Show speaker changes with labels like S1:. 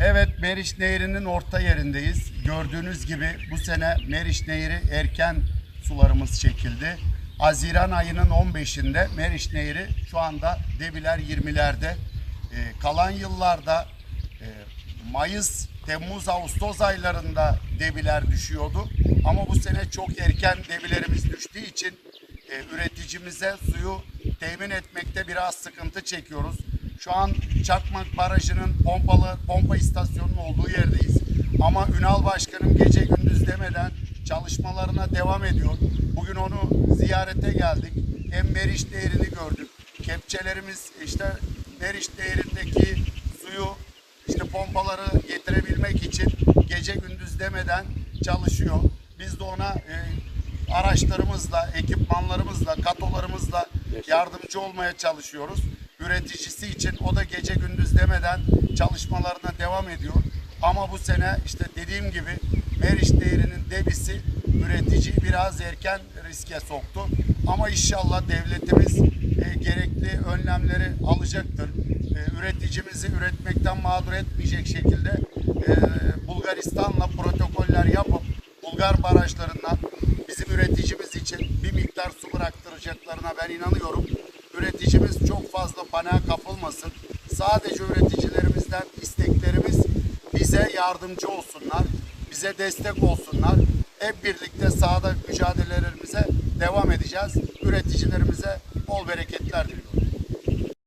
S1: Evet Meriç Nehri'nin orta yerindeyiz. Gördüğünüz gibi bu sene Meriç Nehri erken sularımız çekildi. Haziran ayının 15'inde Meriç Nehri şu anda debiler 20'lerde. Ee, kalan yıllarda e, Mayıs, Temmuz, Ağustos aylarında debiler düşüyordu. Ama bu sene çok erken debilerimiz düştüğü için e, üreticimize suyu temin etmekte biraz sıkıntı çekiyoruz. Şu an Çakmak Barajı'nın pompalı pompa istasyonunun olduğu yerdeyiz. Ama Ünal Başkanım gece gündüz demeden çalışmalarına devam ediyor. Bugün onu ziyarete geldik. Hem Meriç Nehri'ni gördük. Kepçelerimiz işte Meriç Nehri'ndeki suyu işte pompaları getirebilmek için gece gündüz demeden çalışıyor. Biz de ona e, araçlarımızla, ekipmanlarımızla, katolarımızla yardımcı olmaya çalışıyoruz. Üreticisi için o da gece gündüz demeden çalışmalarına devam ediyor. Ama bu sene işte dediğim gibi Meriç Değeri'nin debisi üreticiyi biraz erken riske soktu. Ama inşallah devletimiz e, gerekli önlemleri alacaktır. E, üreticimizi üretmekten mağdur etmeyecek şekilde e, Bulgaristan'la protokoller yapıp Bulgar barajlarından bizim üreticimiz için bir miktar su bıraktıracaklarına ben inanıyorum. Üreticimiz çok fazla paniğe kapılmasın. Sadece üreticilerimizden isteklerimiz bize yardımcı olsunlar, bize destek olsunlar. Hep birlikte sahada mücadelelerimize devam edeceğiz. Üreticilerimize bol bereketler diliyorum.